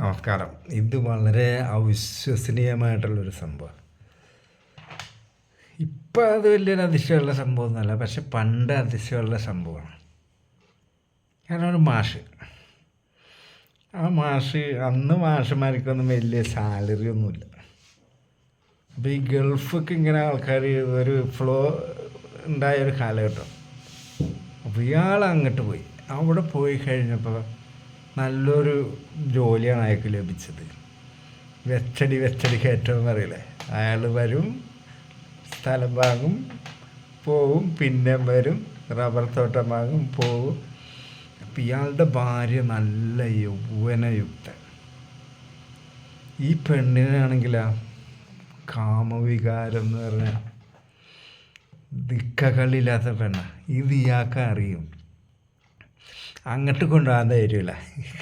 നമസ്കാരം. ഇത് വളരെ അവിശ്വസനീയമായിട്ടുള്ളൊരു സംഭവം. ഇപ്പം അത് വലിയൊരു അതിശയമുള്ള സംഭവമൊന്നുമല്ല പക്ഷെ പണ്ട് അതിശയമുള്ള സംഭവമാണ്. കാരണം ഒരു മാഷ്. ആ മാഷ് അന്ന് മാഷന്മാർക്കൊന്നും വലിയ സാലറി ഒന്നുമില്ല. അപ്പോൾ ഈ ഗൾഫൊക്കെ ഇങ്ങനെ ആൾക്കാർ ഒരു ഫ്ലോ ഉണ്ടായ ഒരു കാലഘട്ടം. അപ്പോൾ ഇയാൾ അങ്ങോട്ട് പോയി. അവിടെ പോയി കഴിഞ്ഞപ്പോൾ നല്ലൊരു ജോലിയാണ് അയാൾക്ക് ലഭിച്ചത്. വെച്ചടി വെച്ചടി കയറ്റം അറിയില്ലേ അയാൾ വരും സ്ഥലം വാങ്ങും പോവും പിന്നെ വരും റബ്ബർ തോട്ടം വാങ്ങും പോവും. അപ്പം ഇയാളുടെ ഭാര്യ നല്ല യൗവനയുക്ത ഈ പെണ്ണിനാണെങ്കിലാ കാമവികാരം എന്ന് പറഞ്ഞാൽ ദിക്കകളില്ലാത്ത പെണ്ണ. ഇത് ഇയാൾക്ക് അറിയും. അങ്ങോട്ട് കൊണ്ടുപോകാൻ ധൈര്യമില്ല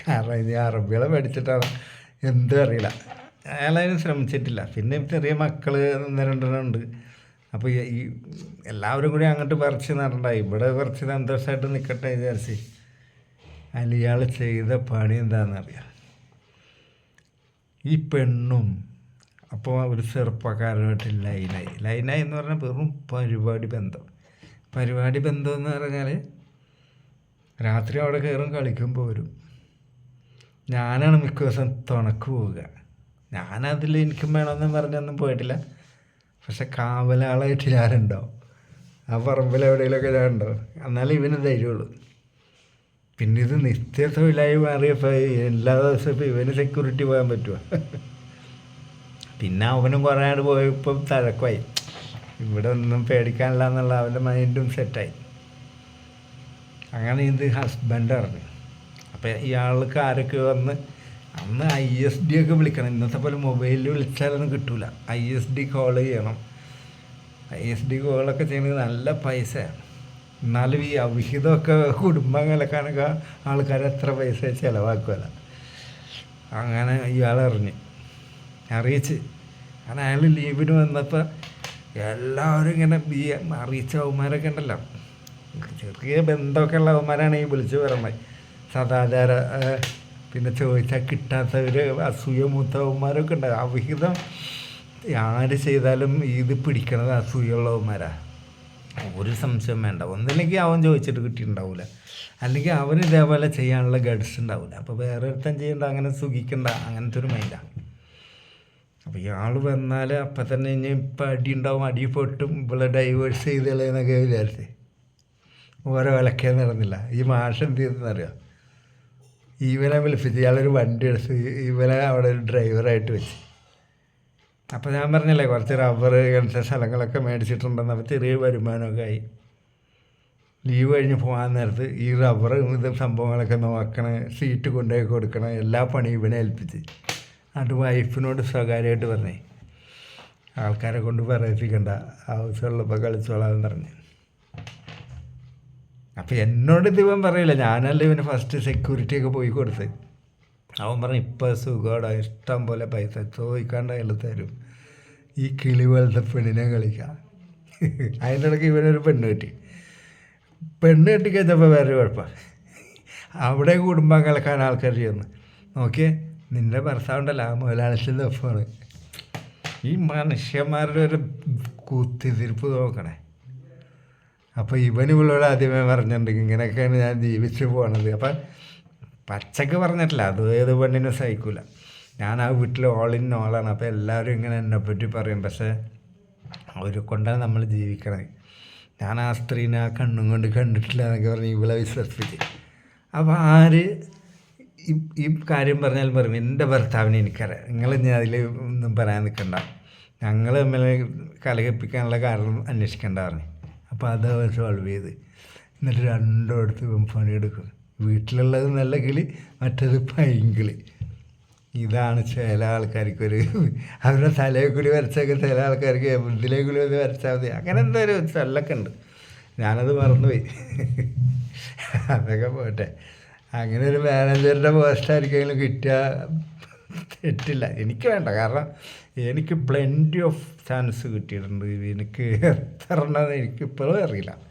കാരണം ഇത് അറബികളെ പഠിച്ചിട്ടാണ് എന്തും അറിയില്ല. അയാളതിന് ശ്രമിച്ചിട്ടില്ല. പിന്നെ ചെറിയ മക്കൾ ഒന്ന് അപ്പോൾ ഈ എല്ലാവരും കൂടി അങ്ങോട്ട് പറിച്ച് നടണ്ട. ഇവിടെ കുറച്ച് സന്തോഷമായിട്ട് നിൽക്കട്ടെ വിചാരിച്ച്. അതിൽ ഇയാൾ ചെയ്ത പണി എന്താണെന്നറിയാം ഈ പെണ്ണും അപ്പോൾ ഒരു ചെറുപ്പക്കാരനായിട്ട് ലൈനായി. ലൈനായി എന്ന് പറഞ്ഞാൽ വെറും പരിപാടി ബന്ധം. പരിപാടി ബന്ധം എന്ന് പറഞ്ഞാൽ രാത്രി അവിടെ കയറും കളിക്കും പോരും. ഞാനാണ് മിക്ക ദിവസം തുണക്ക് പോവുക. ഞാനതിൽ എനിക്കും വേണമെന്ന് പറഞ്ഞൊന്നും പോയിട്ടില്ല. പക്ഷെ കാവലാളായിട്ട് ഞാനുണ്ടാവും ആ പറമ്പിൽ എവിടെയെങ്കിലുമൊക്കെ ഞാനുണ്ടാവും എന്നാലും ഇവന് ധൈര്യമുള്ളൂ. പിന്നെ ഇത് നിത്യ തൊഴിലായി മാറിയപ്പോൾ എല്ലാ ദിവസവും ഇപ്പോൾ ഇവന് സെക്യൂരിറ്റി പോകാൻ പറ്റുമോ പിന്നെ അവനും കുറേ ആട് പോയപ്പം തഴക്കമായി. ഇവിടെ ഒന്നും പേടിക്കാനില്ല എന്നുള്ള അവന്റെ മൈൻഡും സെറ്റായി അങ്ങനെ ഇത് ഹസ്ബൻഡ് അറിഞ്ഞു അപ്പോൾ ഇയാൾക്ക് ആരൊക്കെ വന്ന് അന്ന് ഐ എസ് ഡി ഒക്കെ വിളിക്കണം. ഇന്നത്തെ പോലെ മൊബൈലിൽ വിളിച്ചാലൊന്നും കിട്ടൂല. ഐ എസ് ഡി കോൾ ചെയ്യണം. ഐ എസ് ഡി കോളൊക്കെ ചെയ്യുന്നത് നല്ല പൈസയാണ്. എന്നാലും ഈ അവിഹിതമൊക്കെ കുടുംബം ആൾക്കാർ എത്ര പൈസ ചിലവാക്കുമല്ല അങ്ങനെ ഇയാൾ അറിഞ്ഞ്. അറിയിച്ച്. കാരണം അയാൾ ലീവിന് വന്നപ്പോൾ എല്ലാവരും ഇങ്ങനെ ബി അറിയിച്ച അവന്മാരൊക്കെ ഉണ്ടല്ലോ. ചെറിയ ബന്ധമൊക്കെ ഉള്ളവന്മാരാണ് ഈ വിളിച്ച് പറയുന്നത്. സദാചാര പിന്നെ ചോദിച്ചാൽ കിട്ടാത്തവർ അസൂയ മൂത്തവന്മാരൊക്കെ ഉണ്ട്. അവിഹിതം ആര് ചെയ്താലും ഇത് പിടിക്കണത് അസൂയുള്ളവന്മാരാണ് ഒരു സംശയം വേണ്ട. ഒന്നില്ലെങ്കിൽ അവൻ ചോദിച്ചിട്ട് കിട്ടിയിട്ടുണ്ടാവില്ല അല്ലെങ്കിൽ അവൻ ഇതേപോലെ ചെയ്യാനുള്ള ഗഡ്സ് ഉണ്ടാവില്ല അപ്പോൾ വേറെ ഒരുത്തൻ ചെയ്യണ്ട അങ്ങനെ സുഖിക്കണ്ട അങ്ങനത്തെ ഒരു മൈൻഡാണ് അപ്പോൾ ഇയാൾ വന്നാൽ അപ്പം തന്നെ ഇനി ഇപ്പം അടി ഉണ്ടാവും അടി പൊട്ടും ഇവിടെ ഡൈവേഴ്സ് ചെയ്തളെന്നൊക്കെ വിചാരിച്ചേ. ഓരോ വിലക്കേ നടന്നില്ല. ഈ മാഷ് എന്ത് ചെയ്തെന്നറിയാം ഇവനെ വിളിപ്പിച്ച് ഇയാളൊരു വണ്ടി എടുത്ത് ഇവനെ അവിടെ ഒരു ഡ്രൈവറായിട്ട് വെച്ച്. അപ്പോൾ ഞാൻ പറഞ്ഞില്ലേ കുറച്ച് റബ്ബർ ഇങ്ങനത്തെ സ്ഥലങ്ങളൊക്കെ മേടിച്ചിട്ടുണ്ടെന്ന്. അപ്പോൾ ചെറിയ വരുമാനമൊക്കെ ആയി. ലീവ് കഴിഞ്ഞ് പോകാൻ നേരത്ത് ഈ റബ്ബർ ഇത് സംഭവങ്ങളൊക്കെ നോക്കണം സീറ്റ് കൊണ്ടുപോയി കൊടുക്കണം എല്ലാ പണിയും ഇവനെ ഏൽപ്പിച്ച്. അത് വൈഫിനോട് സ്വകാര്യമായിട്ട് പറഞ്ഞേ. ആൾക്കാരെ കൊണ്ട് പറയിപ്പിക്കണ്ട. ആവശ്യമുള്ളപ്പോൾ കളിച്ചോളാന്ന് പറഞ്ഞു. അപ്പോൾ എന്നോട് ഇവൻ പറയില്ല. ഞാനല്ല ഇവന് ഫസ്റ്റ് സെക്യൂരിറ്റി ഒക്കെ പോയി കൊടുത്ത്. അവൻ പറഞ്ഞു ഇപ്പോൾ സുഖമാണ് ഇഷ്ടം പോലെ പൈസ ചോദിക്കാണ്ട് അയാൾ തരും. ഈ കിളി പോലത്തെ പെണ്ണിനെ കളിക്കാം. അതിന്റെ ഇടയ്ക്ക് ഇവനൊരു പെണ്ണ് കിട്ടി. പെണ്ണ് കെട്ടിക്കഴിഞ്ഞപ്പോൾ വേറെ കുഴപ്പം. അവിടെ കുടുംബം കളിക്കാൻ ആൾക്കാർ ചെയ്യുന്നു നോക്കിയേ നിന്റെ ഭർത്താവുണ്ടല്ലോ. ആ മുതലാളിച്ചിന്റെ ഒപ്പമാണ് ഈ മനുഷ്യന്മാരുടെ ഒരു കുത്തിതിരിപ്പ് നോക്കണേ. അപ്പോൾ ഇവൻ ഇവളോട് ആദ്യമേ പറഞ്ഞിട്ടുണ്ട് ഇങ്ങനെയൊക്കെയാണ് ഞാൻ ജീവിച്ചു പോകണത് അപ്പം പച്ചക്ക് പറഞ്ഞിട്ടില്ല. അത് ഏത് പെണ്ണിനും സഹിക്കില്ല ഞാൻ ആ വീട്ടിൽ ഓൾ ഇൻ ഓളാണ് അപ്പോൾ എല്ലാവരും ഇങ്ങനെ എന്നെ പറ്റി പറയും. പക്ഷേ അവരെ കൊണ്ടാണ് നമ്മൾ ജീവിക്കണത്. ഞാൻ ആ സ്ത്രീനെ ആ കണ്ണും കൊണ്ട് കണ്ടിട്ടില്ല എന്നൊക്കെ പറഞ്ഞ് ഇവളെ വിശ്വസിപ്പിച്ച്. അപ്പോൾ ആര് ഈ കാര്യം പറഞ്ഞാൽ പറയും എന്റെ ഭർത്താവിനെ എനിക്കറിയാം. നിങ്ങൾ ഇനി അതിൽ ഒന്നും പറയാൻ നിൽക്കണ്ട. ഞങ്ങൾ തമ്മിൽ കലഹിപ്പിക്കാനുള്ള കാരണം അന്വേഷിക്കേണ്ട പറഞ്ഞു. അപ്പോൾ അത് അവൻ സോൾവ് ചെയ്ത്. എന്നിട്ട് രണ്ടിടത്ത് ഇവൻ പണിയെടുക്കും. വീട്ടിലുള്ളത് നല്ല കിളി മറ്റത് പൈങ്കിളി. ഇതാണ് ചില ആൾക്കാർക്ക് ഒരു അവരുടെ തലയിൽ കൂടി വരച്ചൊക്കെ ചില ആൾക്കാർക്ക് ഇതിലേ കൂടി ഒന്ന് വരച്ചാൽ മതി. അങ്ങനെ എന്തോ ഒരു ചൊല്ലൊക്കെ ഉണ്ട്. ഞാനത് മറന്നുപോയി. അതൊക്കെ പോട്ടെ. അങ്ങനെ ഒരു മാനേജറുടെ പോസ്റ്റ് ആർക്കെങ്കിലും കിട്ടിയാൽ തെറ്റില്ല എനിക്ക് വേണ്ട. കാരണം എനിക്ക് പ്ലെന്റി ഓഫ് ചാൻസ് കിട്ടിയിട്ടുണ്ട്. എനിക്ക് എത്ര എനിക്ക് ഇപ്പോഴും അറിയില്ല.